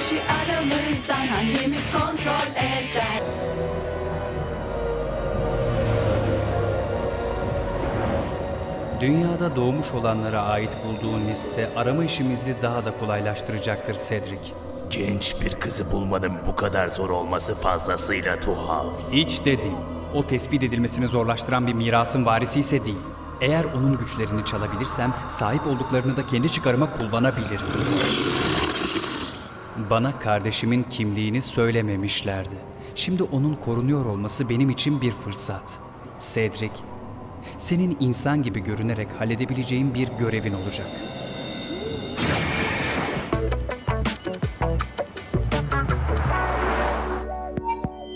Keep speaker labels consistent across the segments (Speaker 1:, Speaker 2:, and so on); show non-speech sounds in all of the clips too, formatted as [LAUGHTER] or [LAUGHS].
Speaker 1: kişi aramızdan hangimiz kontrol eder?
Speaker 2: Dünyada doğmuş olanlara ait bulduğun liste arama işimizi daha da kolaylaştıracaktır Cedric.
Speaker 3: Genç bir kızı bulmanın bu kadar zor olması fazlasıyla tuhaf.
Speaker 2: Hiç de değil. O tespit edilmesini zorlaştıran bir mirasın varisi ise değil. Eğer onun güçlerini çalabilirsem sahip olduklarını da kendi çıkarıma kullanabilirim. Bana kardeşimin kimliğini söylememişlerdi. Şimdi onun korunuyor olması benim için bir fırsat. Cedric, senin insan gibi görünerek halledebileceğin bir görevin olacak.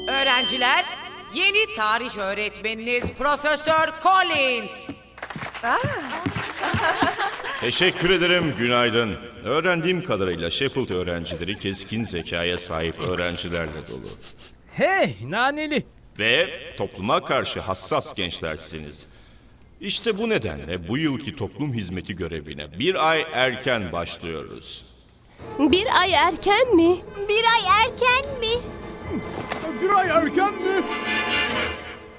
Speaker 4: Öğrenciler, yeni tarih öğretmeniniz Profesör Collins.
Speaker 5: Teşekkür ederim, günaydın. Öğrendiğim kadarıyla Sheffield öğrencileri keskin zekaya sahip öğrencilerle dolu.
Speaker 6: Hey naneli.
Speaker 5: Ve topluma karşı hassas gençlersiniz. İşte bu nedenle bu yılki toplum hizmeti görevine bir ay erken başlıyoruz.
Speaker 7: Bir ay erken mi?
Speaker 8: Bir ay erken mi?
Speaker 6: Bir ay erken mi?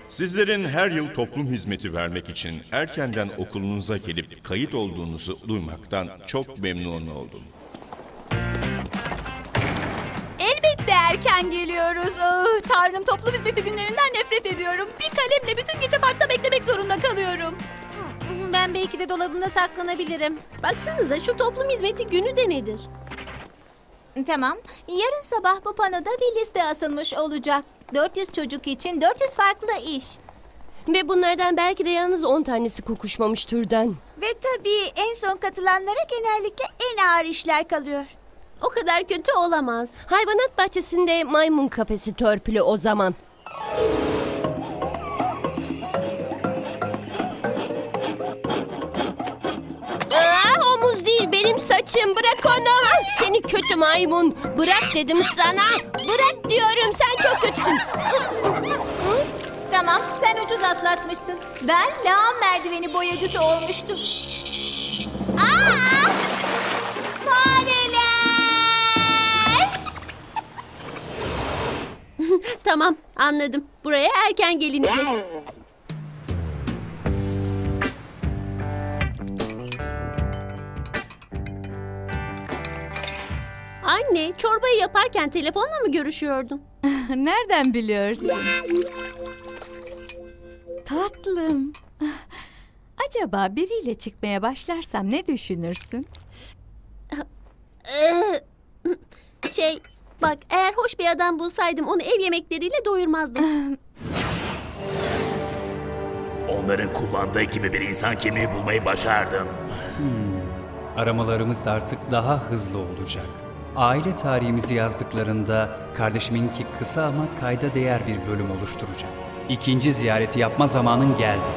Speaker 5: Sizlerin her yıl toplum hizmeti vermek için erkenden okulunuza gelip kayıt olduğunuzu duymaktan çok memnun oldum.
Speaker 8: Elbette erken geliyoruz. Ah, tanrım toplum hizmeti günlerinden nefret ediyorum. Bir kalemle bütün gece parkta beklemek zorunda kalıyorum.
Speaker 7: Ben belki de dolabımda saklanabilirim. Baksanıza şu toplum hizmeti günü de nedir?
Speaker 8: Tamam. Yarın sabah bu panoda bir liste asılmış olacak. 400 çocuk için 400 farklı iş.
Speaker 7: Ve bunlardan belki de yalnız 10 tanesi kokuşmamış türden.
Speaker 8: Ve tabii en son katılanlara genellikle en ağır işler kalıyor.
Speaker 7: O kadar kötü olamaz. Hayvanat bahçesinde maymun kafesi törpülü o zaman. Benim saçım. Bırak onu. Seni kötü maymun. Bırak dedim sana. Bırak diyorum sen çok kötüsün.
Speaker 8: Tamam, sen ucuz atlatmışsın. Ben lağım merdiveni boyacısı olmuştum. Aa! Fareler! [LAUGHS]
Speaker 7: Tamam anladım. Buraya erken gelinecek. Anne, çorbayı yaparken telefonla mı görüşüyordun? [LAUGHS]
Speaker 8: Nereden biliyorsun? Tatlım. Acaba biriyle çıkmaya başlarsam ne düşünürsün?
Speaker 7: Ee, şey, bak eğer hoş bir adam bulsaydım onu ev yemekleriyle doyurmazdım.
Speaker 3: Onların kullandığı gibi bir insan kimliği bulmayı başardım.
Speaker 2: Aramalarımız artık daha hızlı olacak. Aile tarihimizi yazdıklarında kardeşiminki kısa ama kayda değer bir bölüm oluşturacak. İkinci ziyareti yapma zamanın geldi.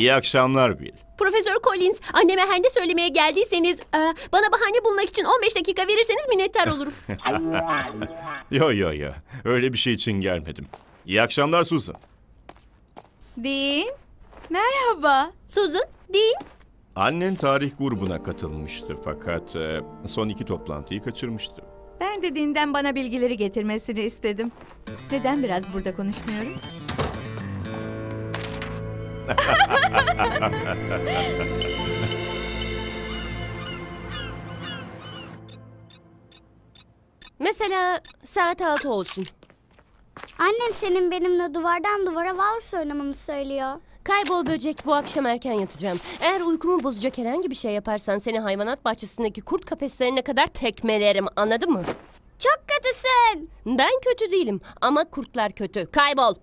Speaker 5: İyi akşamlar Will.
Speaker 7: Profesör Collins, anneme her ne söylemeye geldiyseniz e, bana bahane bulmak için 15 dakika verirseniz minnettar olurum. [LAUGHS] [LAUGHS]
Speaker 5: Yo yo yo, öyle bir şey için gelmedim. İyi akşamlar Susan.
Speaker 8: Dean, merhaba.
Speaker 7: Susan, değil.
Speaker 5: Annen tarih grubuna katılmıştı fakat e, son iki toplantıyı kaçırmıştı.
Speaker 8: Ben de Dean'den bana bilgileri getirmesini istedim. Neden biraz burada konuşmuyoruz? [LAUGHS]
Speaker 7: Mesela saat 6 olsun.
Speaker 9: Annem senin benimle duvardan duvara vals oynamamı söylüyor.
Speaker 7: Kaybol böcek bu akşam erken yatacağım. Eğer uykumu bozacak herhangi bir şey yaparsan seni hayvanat bahçesindeki kurt kafeslerine kadar tekmelerim anladın mı?
Speaker 9: Çok kötüsün.
Speaker 7: Ben kötü değilim ama kurtlar kötü. Kaybol.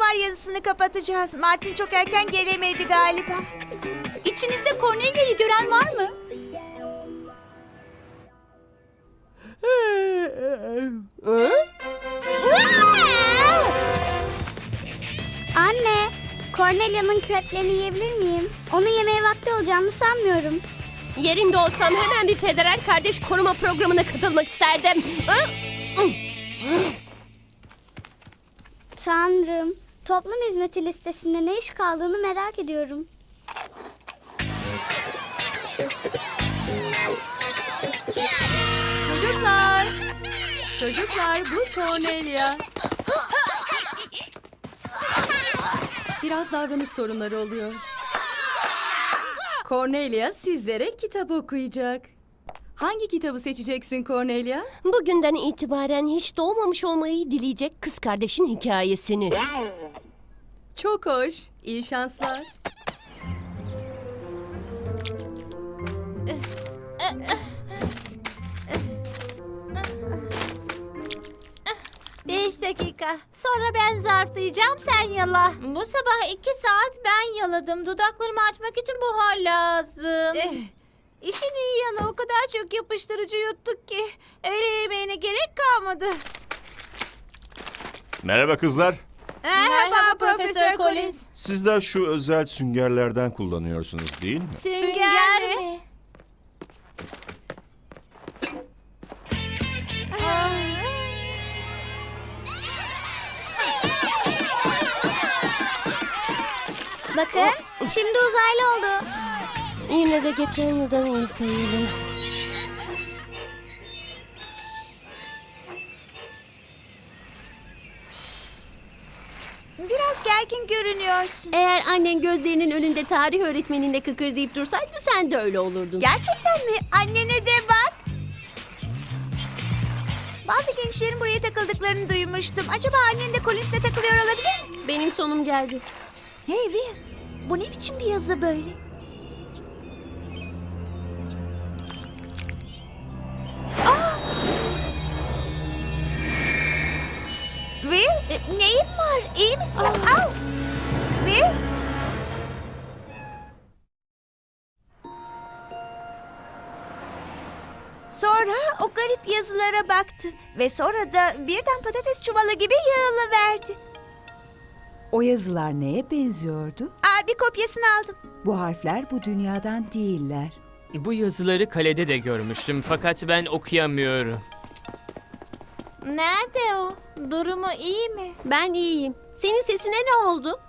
Speaker 8: Duvar yazısını kapatacağız. Martin çok erken gelemedi galiba. İçinizde Cornelia'yı gören var mı?
Speaker 9: Anne, Cornelia'nın küreklerini yiyebilir miyim? Onu yemeye vakti olacağını sanmıyorum.
Speaker 7: Yerinde olsam hemen bir federal kardeş koruma programına katılmak isterdim.
Speaker 9: Tanrım, toplum hizmeti listesinde ne iş kaldığını merak ediyorum.
Speaker 8: Çocuklar. Çocuklar bu Cornelia.
Speaker 1: Biraz davranış sorunları oluyor. Cornelia sizlere kitap okuyacak. Hangi kitabı seçeceksin Cornelia?
Speaker 7: Bugünden itibaren hiç doğmamış olmayı dileyecek kız kardeşin hikayesini.
Speaker 1: Çok hoş. İyi şanslar.
Speaker 8: Beş dakika. Sonra ben zarflayacağım sen yala. Bu sabah iki saat ben yaladım. Dudaklarımı açmak için buhar lazım.
Speaker 1: Eh.
Speaker 8: İşin iyi yanı o kadar çok yapıştırıcı yuttuk ki öğle yemeğine gerek kalmadı.
Speaker 5: Merhaba kızlar.
Speaker 8: Merhaba, Profesör Collins.
Speaker 5: Sizler şu özel süngerlerden kullanıyorsunuz değil mi?
Speaker 8: Sünger, mi?
Speaker 9: Bakın, şimdi uzaylı oldu.
Speaker 7: Yine de geçen yıldan iyi sayılır.
Speaker 8: Biraz gergin görünüyorsun.
Speaker 7: Eğer annen gözlerinin önünde tarih öğretmeninle kıkırdayıp dursaydı sen de öyle olurdun.
Speaker 8: Gerçekten mi? Annene de bak. Bazı gençlerin buraya takıldıklarını duymuştum. Acaba annen de Collins'le takılıyor olabilir mi?
Speaker 7: Benim sonum geldi.
Speaker 8: Hey Will, bu ne biçim bir yazı böyle? Sonra o garip yazılara baktı ve sonra da birden patates çuvalı gibi yığılıverdi.
Speaker 10: O yazılar neye benziyordu?
Speaker 8: Aa, bir kopyasını aldım.
Speaker 10: Bu harfler bu dünyadan değiller.
Speaker 6: Bu yazıları kalede de görmüştüm fakat ben okuyamıyorum.
Speaker 8: Nerede o? Durumu iyi mi?
Speaker 7: Ben iyiyim. Senin sesine ne oldu?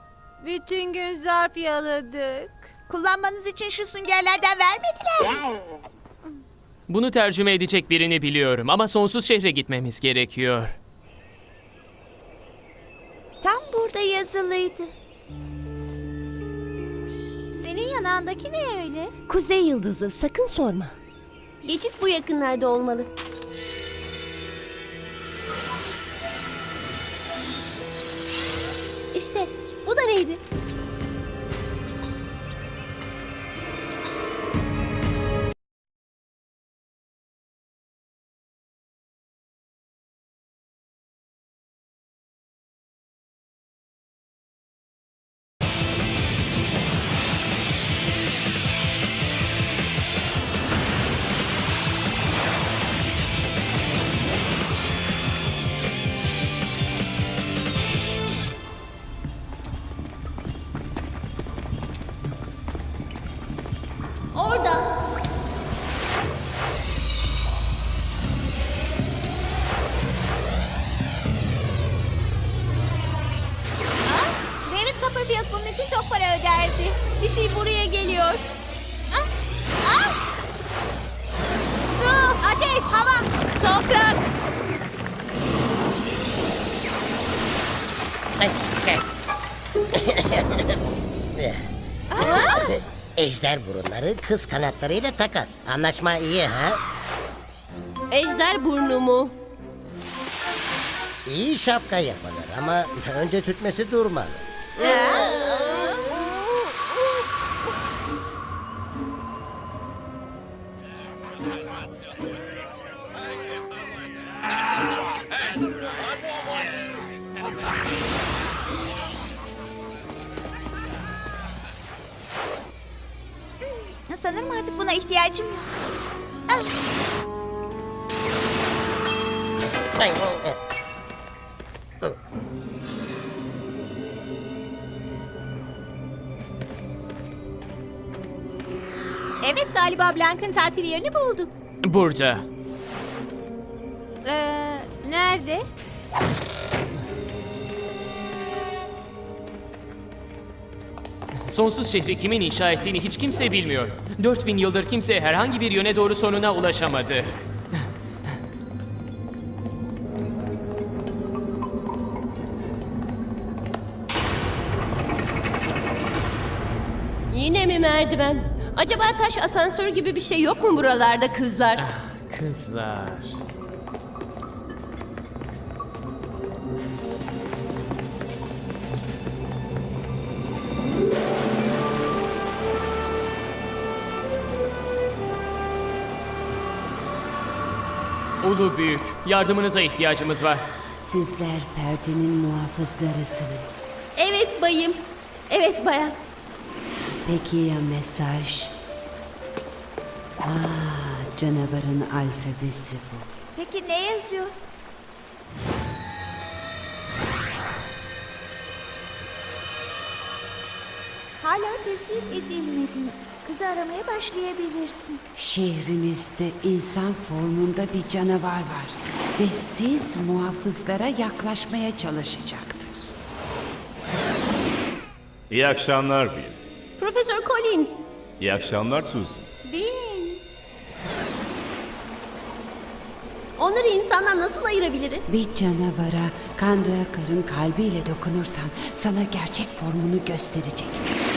Speaker 8: Bütün gün zarf yaladık. Kullanmanız için şu süngerlerden vermediler mi?
Speaker 6: Bunu tercüme edecek birini biliyorum ama sonsuz şehre gitmemiz gerekiyor.
Speaker 8: Tam burada yazılıydı. Senin yanağındaki ne öyle?
Speaker 7: Kuzey yıldızı sakın sorma. Geçit bu yakınlarda olmalı. İşte bu da neydi?
Speaker 11: Ejder burunları kız kanatlarıyla takas. Anlaşma iyi ha?
Speaker 7: Ejder burnumu.
Speaker 11: İyi şapka yapılır ama önce tütmesi durmalı.
Speaker 8: Sanırım artık buna ihtiyacım yok.
Speaker 11: E,
Speaker 8: Evet galiba Blank'ın tatil yerini bulduk.
Speaker 6: Burada.
Speaker 8: Ee, nerede?
Speaker 6: Sonsuz şehri kimin inşa ettiğini hiç kimse bilmiyor. 4000 yıldır kimse herhangi bir yöne doğru sonuna ulaşamadı.
Speaker 7: Yine mi merdiven? Acaba taş asansör gibi bir şey yok mu buralarda kızlar?
Speaker 6: Kızlar. Ulu büyük, yardımınıza ihtiyacımız var.
Speaker 12: Sizler perdenin muhafızlarısınız.
Speaker 7: Evet bayım. Evet bayan.
Speaker 12: Peki ya mesaj? Aa, canavarın alfabesi bu.
Speaker 8: Peki ne yazıyor? Hala tespit edilmedin. Kızı aramaya başlayabilirsin.
Speaker 12: Şehrinizde insan formunda bir canavar var. Ve siz muhafızlara yaklaşmaya çalışacaktır.
Speaker 5: İyi akşamlar Bill.
Speaker 7: Profesör Collins.
Speaker 5: İyi akşamlar Susan.
Speaker 8: Değil.
Speaker 7: Onları insandan nasıl ayırabiliriz?
Speaker 12: Bir canavara Kandrakar'ın kalbiyle dokunursan sana gerçek formunu gösterecektir.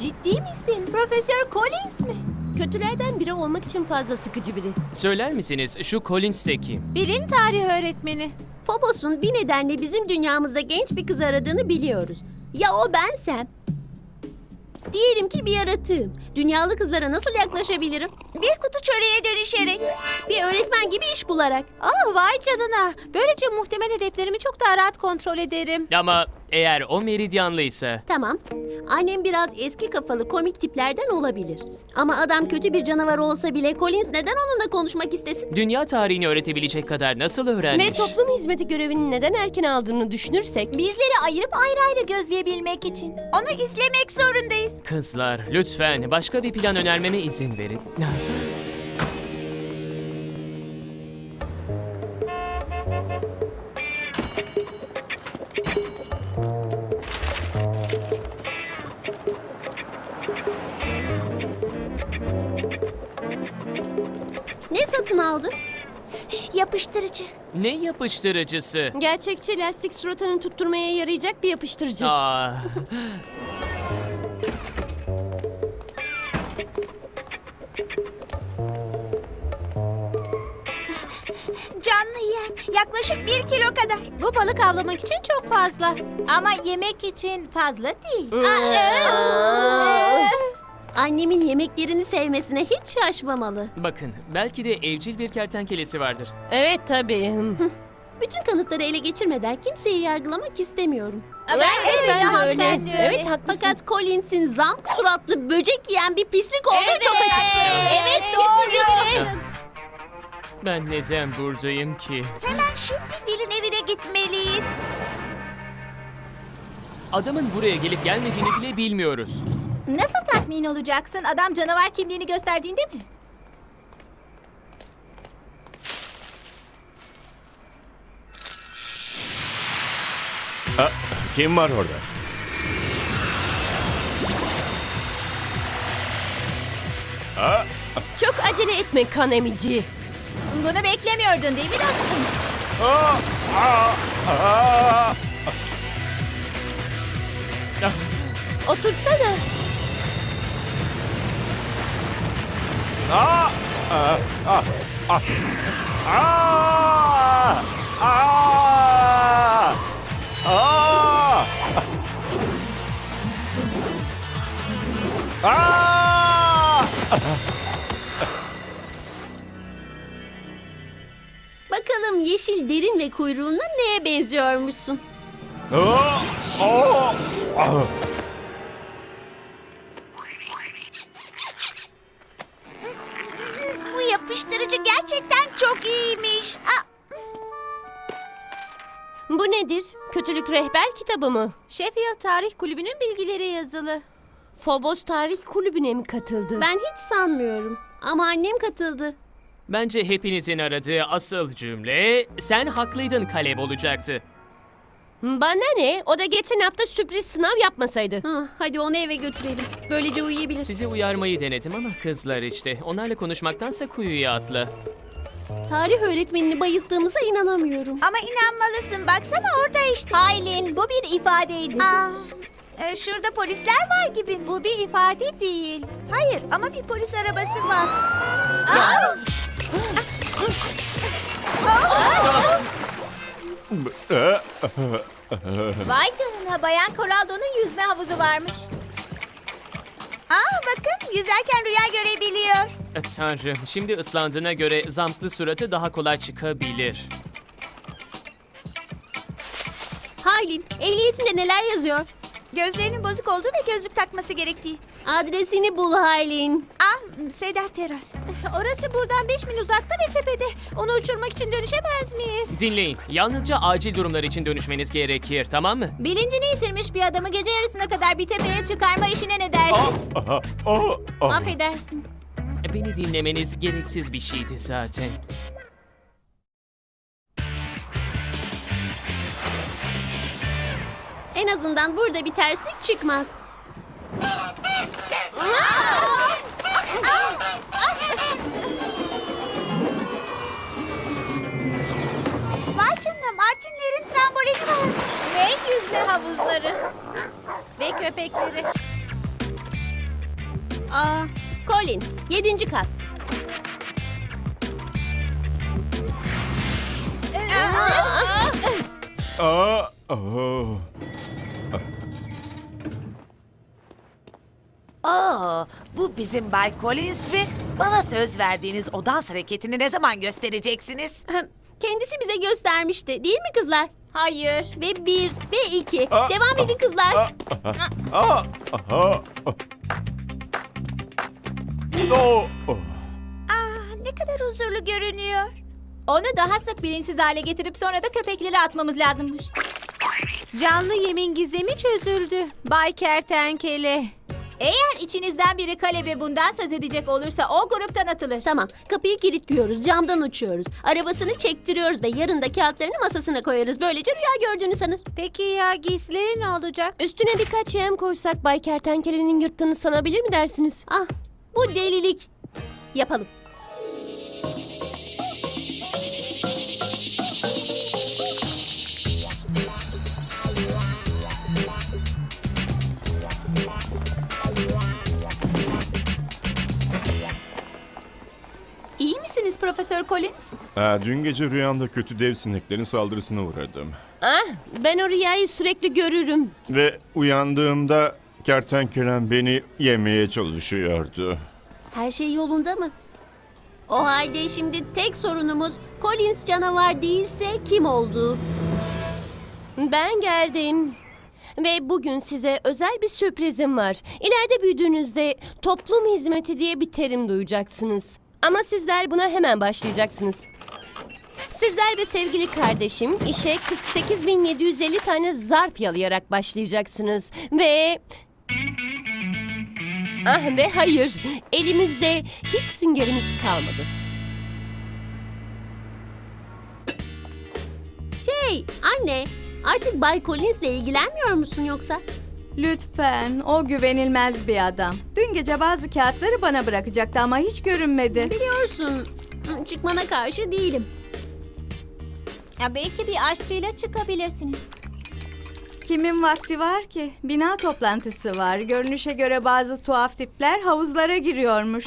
Speaker 8: Ciddi misin? Profesör Collins mi?
Speaker 7: Kötülerden biri olmak için fazla sıkıcı biri.
Speaker 6: Söyler misiniz şu Collins de kim?
Speaker 8: Bilin tarih öğretmeni.
Speaker 7: Phobos'un bir nedenle bizim dünyamızda genç bir kız aradığını biliyoruz. Ya o bensem? Diyelim ki bir yaratığım. Dünyalı kızlara nasıl yaklaşabilirim?
Speaker 8: Bir kutu çöreğe dönüşerek.
Speaker 7: Bir öğretmen gibi iş bularak.
Speaker 8: Aa vay canına. Böylece muhtemel hedeflerimi çok daha rahat kontrol ederim.
Speaker 6: Ama eğer o meridyanlıysa...
Speaker 7: Tamam. Annem biraz eski kafalı komik tiplerden olabilir. Ama adam kötü bir canavar olsa bile Collins neden onunla konuşmak istesin?
Speaker 6: Dünya tarihini öğretebilecek kadar nasıl öğrenmiş?
Speaker 7: Ve toplum hizmeti görevini neden erken aldığını düşünürsek...
Speaker 8: Bizleri ayırıp ayrı ayrı gözleyebilmek için. Onu izlemek zorundayız.
Speaker 6: Kızlar, lütfen başka bir plan önermeme izin verin. [LAUGHS]
Speaker 8: Yapıştırıcı.
Speaker 6: ne yapıştırıcısı?
Speaker 7: Gerçekçi lastik suratını tutturmaya yarayacak bir yapıştırıcı.
Speaker 6: Aa,
Speaker 8: Canlı yem. Yaklaşık bir kilo kadar. Bu balık avlamak için çok fazla. Ama yemek için fazla değil.
Speaker 7: Annemin yemeklerini sevmesine hiç şaşmamalı.
Speaker 6: bakın, belki de evcil bir kertenkelesi vardır.
Speaker 7: Evet tabii. [LAUGHS] Bütün kanıtları ele geçirmeden kimseyi yargılamak istemiyorum.
Speaker 8: Ben de öyle,
Speaker 7: ben de öyle. Evet haklısın. Fakat Collins'in zamk suratlı böcek yiyen bir pislik olduğu çok açık.
Speaker 8: Evet doğru.
Speaker 6: Ben neden buradayım ki?
Speaker 8: Hemen şimdi Bill'in evine gitmeliyiz.
Speaker 6: Adamın buraya gelip gelmediğini bile bilmiyoruz.
Speaker 8: Nasıl tatmin olacaksın? Adam canavar kimliğini gösterdiğinde mi?
Speaker 5: Kim var orada?
Speaker 7: Çok acele etme kan emici.
Speaker 8: Bunu beklemiyordun değil mi dostum?
Speaker 6: Ah,
Speaker 7: Otursana.
Speaker 5: Aa! Aa! Aa! Aa!
Speaker 7: Bakalım yeşil derin ve kuyruğunla neye benziyormuşsun?
Speaker 8: Bu
Speaker 7: rehber kitabı mı?
Speaker 8: Sheffield Tarih Kulübü'nün bilgileri yazılı.
Speaker 7: Phobos Tarih Kulübü'ne mi katıldı? Ben hiç sanmıyorum. Ama annem katıldı.
Speaker 6: Bence hepinizin aradığı asıl cümle sen haklıydın Kaleb olacaktı.
Speaker 7: Bana ne? O da geçen hafta sürpriz sınav yapmasaydı. hadi onu eve götürelim. Böylece uyuyabilir.
Speaker 6: Sizi uyarmayı denedim ama kızlar işte. Onlarla konuşmaktansa kuyuya atla.
Speaker 7: Tarih öğretmenini bayılttığımıza inanamıyorum.
Speaker 8: Ama inanmalısın. Baksana orada işte. Haylin bu bir ifadeydi. Aa, e, şurada polisler var gibi. Bu bir ifade değil. Hayır ama bir polis arabası var. Aa! Vay canına Bayan Coraldo'nun yüzme havuzu varmış. Aa bakın yüzerken rüya görebiliyor.
Speaker 6: E, Tanrım, şimdi ıslandığına göre zamklı suratı daha kolay çıkabilir.
Speaker 7: Haylin, ehliyetinde neler yazıyor?
Speaker 8: Gözlerinin bozuk olduğu ve gözlük takması gerektiği.
Speaker 7: Adresini bul Haylin.
Speaker 8: Ah, Seyder Teras. [LAUGHS] Orası buradan beş mil uzakta ve tepede. Onu uçurmak için dönüşemez miyiz?
Speaker 6: Dinleyin, yalnızca acil durumlar için dönüşmeniz gerekir, tamam mı?
Speaker 8: Bilincini yitirmiş bir adamı gece yarısına kadar bir tepeye çıkarma işine ne dersin? Affedersin.
Speaker 6: E, Beni dinlemeniz gereksiz bir şeydi zaten.
Speaker 7: En azından burada bir terslik çıkmaz.
Speaker 8: Vay canına Martinlerin trambolini varmış. Ve yüzme havuzları. Ve köpekleri.
Speaker 7: Aa, Collins, yedinci kat.
Speaker 4: Aa, bu bizim Bay Collins mi? Bana söz verdiğiniz o dans hareketini ne zaman göstereceksiniz?
Speaker 7: Kendisi bize göstermişti, değil mi kızlar?
Speaker 8: Hayır.
Speaker 7: Ve bir ve iki. Devam edin kızlar.
Speaker 8: Aa, ne kadar huzurlu görünüyor. Onu daha sık bilinçsiz hale getirip sonra da köpekleri atmamız lazımmış. Canlı yemin gizemi çözüldü. Bay Kertenkele. Eğer içinizden biri Kalebe bundan söz edecek olursa o gruptan atılır.
Speaker 7: Tamam, kapıyı kilitliyoruz, camdan uçuyoruz. Arabasını çektiriyoruz ve yarın da kağıtlarını masasına koyarız. Böylece rüya gördüğünü sanır.
Speaker 8: Peki ya giysileri ne olacak?
Speaker 7: Üstüne birkaç yem koysak Bay Kertenkele'nin yırttığını sanabilir mi dersiniz? Ah, bu delilik. Yapalım.
Speaker 8: İyi misiniz Profesör Collins?
Speaker 5: Ha, dün gece rüyamda kötü dev sineklerin saldırısına uğradım.
Speaker 7: Ah, ben o rüyayı sürekli görürüm.
Speaker 5: Ve uyandığımda kertenkelem beni yemeye çalışıyordu.
Speaker 7: Her şey yolunda mı? O halde şimdi tek sorunumuz Collins canavar değilse kim olduğu. Ben geldim. Ve bugün size özel bir sürprizim var. İleride büyüdüğünüzde toplum hizmeti diye bir terim duyacaksınız. Ama sizler buna hemen başlayacaksınız. Sizler ve sevgili kardeşim işe 48.750 tane zarf yalayarak başlayacaksınız. Ve... Ah ve hayır, elimizde hiç süngerimiz kalmadı. Şey, anne, artık Bay Collins'le ilgilenmiyor musun yoksa?
Speaker 8: Lütfen, o güvenilmez bir adam. Dün gece bazı kağıtları bana bırakacaktı ama hiç görünmedi.
Speaker 7: Biliyorsun, çıkmana karşı değilim.
Speaker 8: Ya belki bir aşçıyla çıkabilirsiniz. Kimin vakti var ki? Bina toplantısı var. Görünüşe göre bazı tuhaf tipler havuzlara giriyormuş.